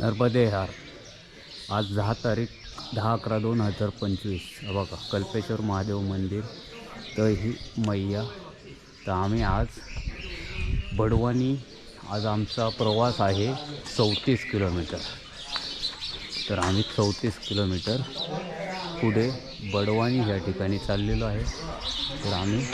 नर्मदे हार आज दहा तारीख दहा अकरा दोन हजार पंचवीस. बघा कल्पेश्वर महादेव मंदिर तर ही मैया. तर आम्ही आज बडवानी आज आमचा प्रवास आहे चौतीस किलोमीटर. तर आम्ही चौतीस किलोमीटर पुढे बडवानी ह्या ठिकाणी चाललेलो आहे. तर आम्ही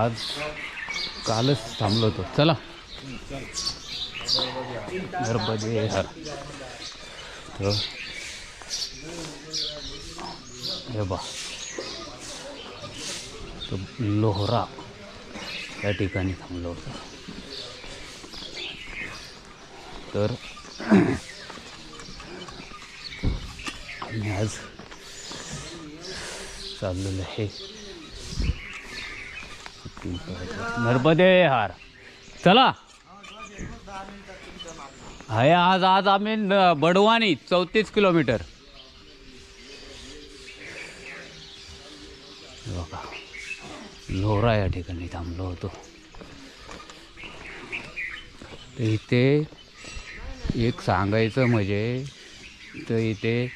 आज कालच थांबलो होतो. चला. नर्मदे हर. तर हे बा तो लोहरा या ठिकाणी थांबलो होतो. तर आम्ही आज चाललेलं आहे. नर्मदे हार. चला. आहे आज आज आम्ही न- बडवानी चौतीस किलोमीटर. बघा लोहरा या ठिकाणी थांबलो होतो. तर इथे एक सांगायचं म्हणजे तर इथे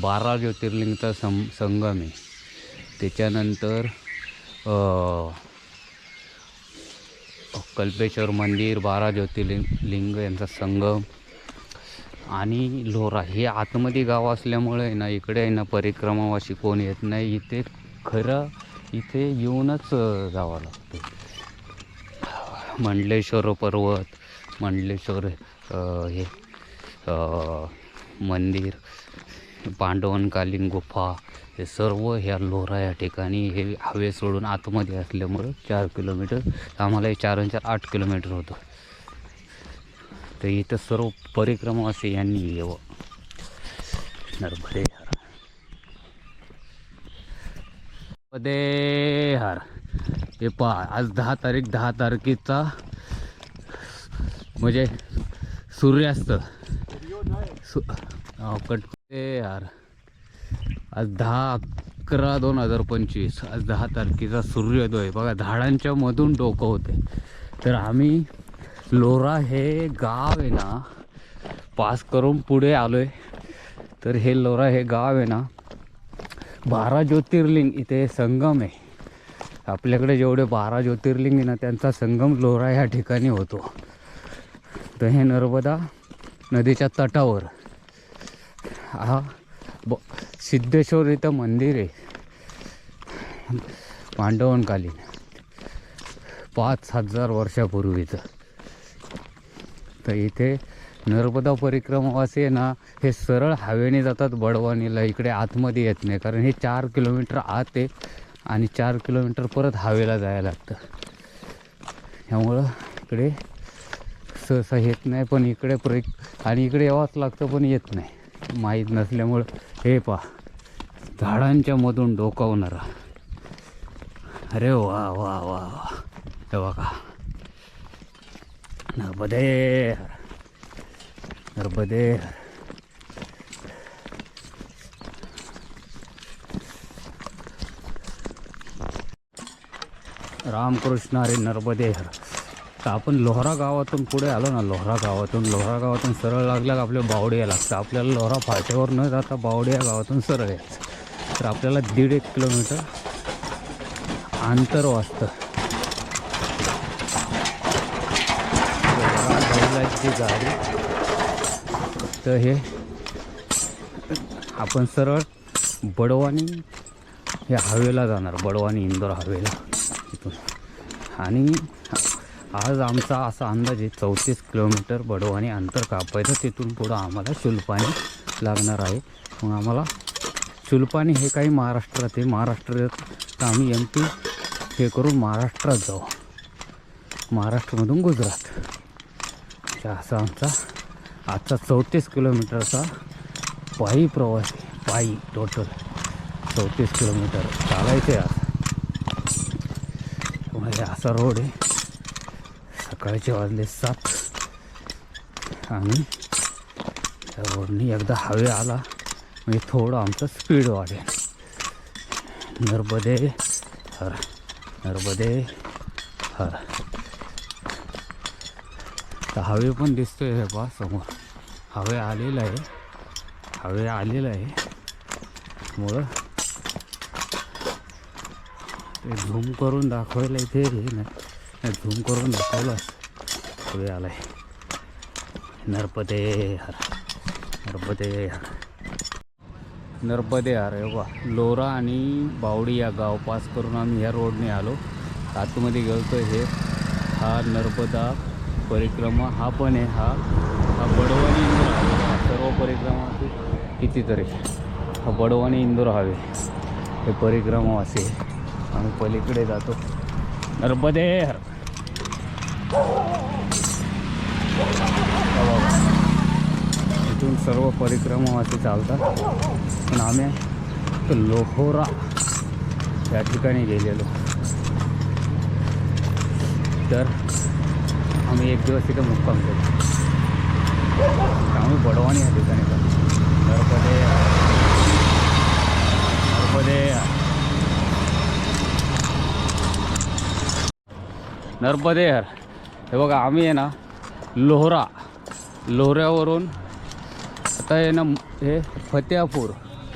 बारा ज्योतिर्लिंगचा सं संगम आहे. त्याच्यानंतर कल्पेश्वर मंदिर बारा ज्योतिर्लिंग लिंग यांचा संगम आणि लोहरा हे आतमध्ये गाव असल्यामुळे आहे ना इकडे आहे ना परिक्रमावाशी कोण येत नाही. इथे खरं इथे येऊनच जावं लागतं. मंडलेश्वर पर्वत मंडलेश्वर हे मंदिर पांडवनकालीन गुफा हे सर्व ह्या लोहरा या ठिकाणी हे हवे सोडून आतमध्ये असल्यामुळं चार किलोमीटर आम्हाला हे चार चार आठ किलोमीटर होतं. तर इथं सर्व परिक्रमा असे यांनी येवं. नर्मदे हर. नर्मदे हर. हे पहा आज दहा तारीख दहा तारखेचा म्हणजे सूर्यास्त. सु कट ते यार आज दहा अकरा दोन हजार पंचवीस. आज दहा तारखेचा सूर्योदय. बघा झाडांच्या मधून डोकं होते. तर आम्ही लोरा हे गाव आहे ना पास करून पुढे आलो आहे तर हे लोरा हे गाव आहे ना बारा ज्योतिर्लिंग इथे संगम आहे. आपल्याकडे जेवढे बारा ज्योतिर्लिंग आहे ना त्यांचा संगम लोरा ह्या ठिकाणी होतो. तर हे नर्मदा नदीच्या तटावर. हा सिद्धेश्वर इथं मंदिर आहे. पांडवनकालीन. पाच हजार वर्षापूर्वीचं. तर इथे नर्मदा परिक्रमावासी आहे ना हे सरळ हवेने जातात बडवानीला. इकडे आतमध्ये येत नाही कारण हे चार किलोमीटर आत आहे आणि चार किलोमीटर परत हवेला जायला लागतं. त्यामुळं इकडे सहसा येत नाही पण इकडे प्र आणि इकडे यावंच लागतं पण येत नाही. माहीत नसल्यामुळं हे पहा. झाडांच्या मधून डोकावणारा अरे वा वा वा वा. हे का नर्मदे नर्मदे रामकृष्ण अरे नर्मदे तर आपण लोहरा गावातून पुढे आलो ना लोहरा गावातून. लोहरा गावातून सरळ लागल्या का आपल्या बावडिया लागतं. आपल्याला लोहरा फाट्यावर न जाता बावडिया गावातून सरळ यायचं. तर आपल्याला दीड एक किलोमीटर अंतर वाचतं जी गाडी. तर हे आपण सरळ बडवानी या हवेला जाणार बडवानी इंदोर हवेला इथून. आणि आज आमचा असा अंदाज आहे चौतीस किलोमीटर बडवानी अंतर कापायचं तिथून पुढं आम्हाला शुल्पाने लागणार आहे. मग आम्हाला शुल्पाणी हे काही महाराष्ट्रात आहे. महाराष्ट्रात तर आम्ही एम पी हे करून महाराष्ट्रात जाऊ. महाराष्ट्रामधून गुजरात. असा आमचा आजचा चौतीस किलोमीटरचा पायी प्रवास पायी टोटल चौतीस किलोमीटर. चालायचे आज. म्हणजे असा रोड आहे. सकाळचे वाजले सात. आणि त्या रोडनी एकदा हवे आला. म्हणजे थोडं आमचं स्पीड वाढेल. नर्मदे हर. नर्मदे हर. तर हवे पण दिसतोय हे पा समोर. हवे आलेलं आहे. हवे आलेलं आहे. मुळं ते झूम करून दाखवायला इथे हे नाही. झूम करून दाखवलं. हवे आलाय. नर्पदे हर. नर्पदे हर. नर्मदे अरे वा लोरा आणि बावडी या गाव पास करून आम्ही ह्या रोडने आलो. आतमध्ये गेलो हे. हा नर्मदा परिक्रमा हा पण आहे हा. हा बडवानी इंदोर हवे हा सर्व परिक्रमा कितीतरी हा बडवानी इंदोर हवे. हे परिक्रमावासी असे आम्ही पलीकडे जातो. नर्मदे हर हा बघा. इथून सर्व परिक्रमावासी चालतात. पण आम्ही लोहोरा या ठिकाणी गेलेलो. तर आम्ही एक दिवस तिथं मुक्काम केलो. आम्ही बडवानी या ठिकाणी जातो नर्मदे नर्मदे नर्मदे हे बघा आम्ही आहे ना लोहरा लोहऱ्यावरून आता आहे ना हे फत्यापूर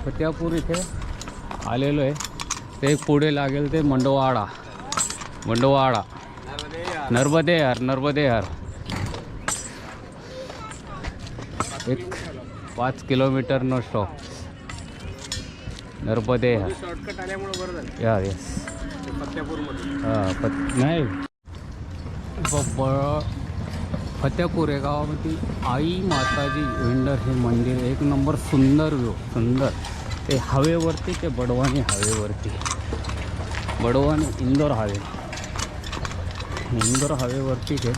फत्यापूर इथे आलेलो आहे. ते पुढे लागेल ते मंडवाडा. मंडवाडा. नर्मदे यार नर्मदे यार एक पाच किलोमीटर नो स्टॉप नर्मदे यार या येस हां फत नाही. फत्या कोरेगावामध्ये फतेपूर गावामध्ये आई माताजी विंडर हे मंदिर एक नंबर सुंदर व्यू सुंदर. ते हवेवरती ते बडवानी हवेवरती? बडवानी इंदोर हवे. इंदोर हवेवरती ते.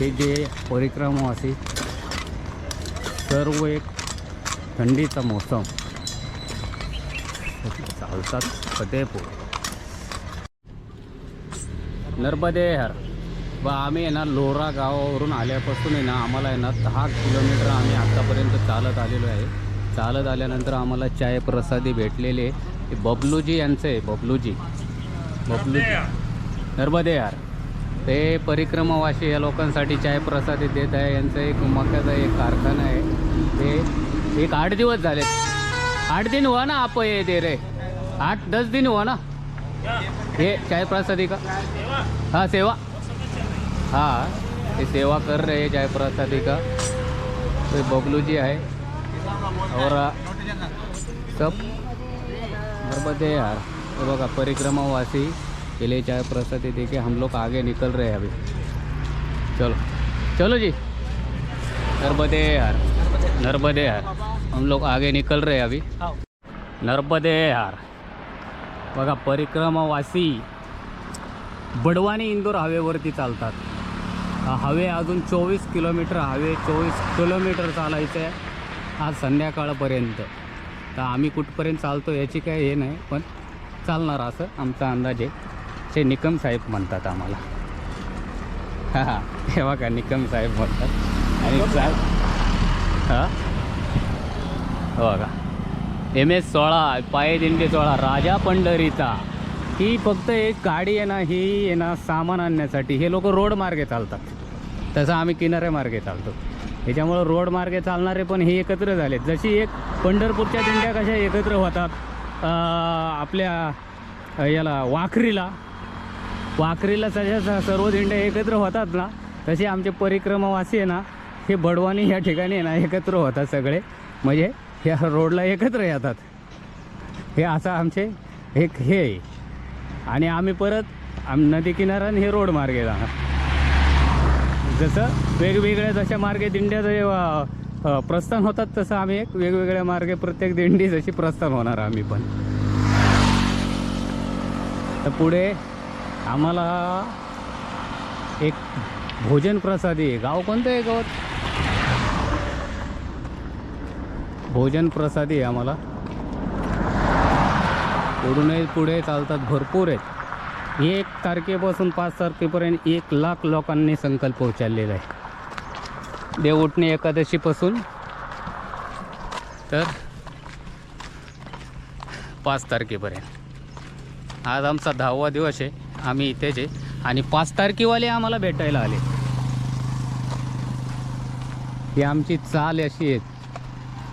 ते जे परिक्रमावासी सर्व एक थंडीचा मोसम. चालतात फतेपूर नर्मदे हर. व आम्ही आहे ना लोरा गावावरून आल्यापासून आहे ना आम्हाला आहे ना दहा किलोमीटर आम्ही आत्तापर्यंत चालत आलेलो आहे. चालत आल्यानंतर आम्हाला चाय प्रसादी भेटलेले ते बबलूजी यांचं आहे बबलूजी. बबलूजी. नर्मदे हर. ते परिक्रमावाशी या लोकांसाठी चाय प्रसादी देत आहे. यांचं एक मक्याचा एक कारखाना आहे. ते एक आठ दिवस झाले आठ दिन हुआ ना आप ये दे रे. आठ दस दिन हुआ ना. ये चाय प्रसादी का? हाँ सेवा. हाँ ये सेवा कर रहे हैं चाय प्रसादी का? तो बबलू जी है और सब नर्मदे यार. ये बघा परिक्रमावासी के लिए चाय प्रसादी देखिए हम लोग आगे निकल रहे हैं अभी. चलो. चलो जी. नर्मदे यार. नर्मदे यार. हम लोग आगे निकल रहे हैं अभी. नर्मदे यार. बघा परिक्रमावासी बडवानी इंदोर हवेवरती चालतात. हा हवे अजून चोवीस किलोमीटर हवे चोवीस किलोमीटर चालायचं आहे आज संध्याकाळपर्यंत. तर आम्ही कुठपर्यंत चालतो याची काय हे नाही पण चालणार असं आमचा अंदाज आहे ते निकम साहेब म्हणतात आम्हाला. हा हा. हे बघा निकम साहेब म्हणतात. आणि चाल हां हो? बघा. एम एस सोळा पायदिंडी सोळा राजा पंढरीचा. ही फक्त एक गाडी आहे ना ही आहे ना सामान आणण्यासाठी. हे लोक रोड मार्गे चालतात. तसं आम्ही किनारे मार्गे चालतो. त्याच्यामुळं रोड मार्गे चालणारे पण हे एकत्र झालेत. जशी एक पंढरपूरच्या दिंड्या कशा एकत्र होतात आपल्या याला वाखरीला. वाखरीला तशा सर्व दिंड्या एकत्र होतात ना तसे आमचे परिक्रमावासी आहे ना हे बडवानी या ठिकाणी आहे ना एकत्र होतात सगळे. म्हणजे ह्या रोडला एकत्र येतात. हे असं आमचे एक हे आहे. आणि आम्ही परत आम नदी किनाऱ्याने हे रोड मार्गे जाणार. जसं वेगवेगळ्या जशा मार्गे दिंड्या जे, प्रस्थान होतात तसं आम्ही एक वेगवेगळ्या मार्गे प्रत्येक दिंडी जशी प्रस्थान होणार आम्ही पण. तर पुढे आम्हाला एक भोजन प्रसादी गाव कोणतं आहे गावात? भोजन प्रसादी आहे आम्हाला. पुढूनही पुढे चालतात भरपूर आहेत. एक तारखेपासून पाच तारखेपर्यंत एक लाख लोकांनी संकल्प उचललेला आहे. देवउठणी एकादशीपासून तर पाच तारखेपर्यंत. आज आमचा दहावा दिवस आहे. आम्ही इथेच आहे. आणि पाच तारखेवाले आम्हाला भेटायला आले. ही आमची चाल अशी आहे.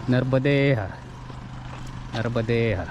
नर्मदे हर नर्मदे हर